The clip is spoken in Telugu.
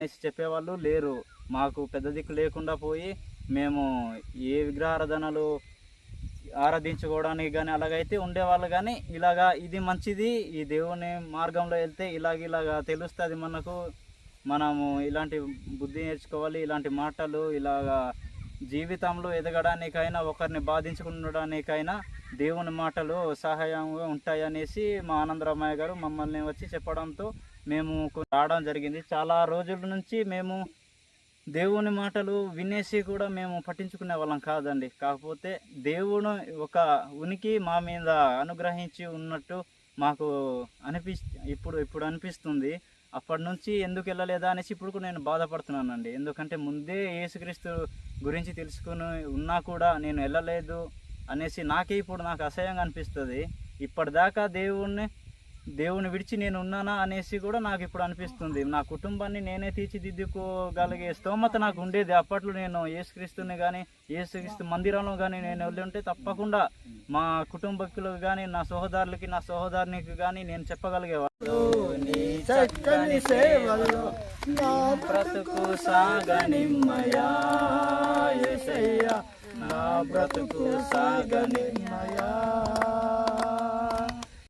అనేసి చెప్పేవాళ్ళు లేరు. మాకు పెద్ద దిక్కు లేకుండా పోయి మేము ఏ విగ్రహారాధనలు ఆరాధించుకోవడానికి కానీ అలాగైతే ఉండేవాళ్ళు కానీ ఇలాగా ఇది మంచిది ఈ దేవుని మార్గంలో వెళ్తే ఇలాగ ఇలాగా తెలుస్తుంది మనకు. మనము ఇలాంటి బుద్ధి నేర్చుకోవాలి ఇలాంటి మాటలు ఇలాగా జీవితంలో ఎదగడానికైనా ఒకరిని బాధించుకుండడానికైనా దేవుని మాటలు సహాయంగా ఉంటాయనేసి మా ఆనందరామయ్య గారు మమ్మల్ని వచ్చి చెప్పడంతో మేము రావడం జరిగింది. చాలా రోజుల నుంచి మేము దేవుని మాటలు వినేసి కూడా మేము పట్టించుకునే వాళ్ళం కాదండి. కాకపోతే దేవుడు ఒక ఉనికి మా మీద అనుగ్రహించి ఉన్నట్టు మాకు అనిపి ఇప్పుడు ఇప్పుడు అనిపిస్తుంది. అప్పటి నుంచి ఎందుకు వెళ్ళలేదా అనేసి ఇప్పుడు కూడా నేను బాధపడుతున్నానండి. ఎందుకంటే ముందే యేసుక్రీస్తు గురించి తెలుసుకుని ఉన్నా కూడా నేను వెళ్ళలేదు అనేసి నాకే ఇప్పుడు నాకు అసహ్యంగా అనిపిస్తుంది. ఇప్పటిదాకా దేవుణ్ణి దేవుని విడిచి నేను ఉన్నానా అనేసి కూడా నాకు ఇప్పుడు అనిపిస్తుంది. నా కుటుంబాన్ని నేనే తీర్చిదిద్దుకోగలిగే స్తోమత నాకు ఉండేది. అప్పట్లో నేను ఏసుక్రీస్తుని కానీ ఏసుక్రీస్తు మందిరంలో కానీ నేను వెళ్ళి ఉంటే తప్పకుండా మా కుటుంబకులకు కానీ నా సహోదరులకి నా సహోదరునికి కానీ నేను చెప్పగలిగేవాడు. అయ్యా. నా బ్రతుకు సాగనిమ్మయా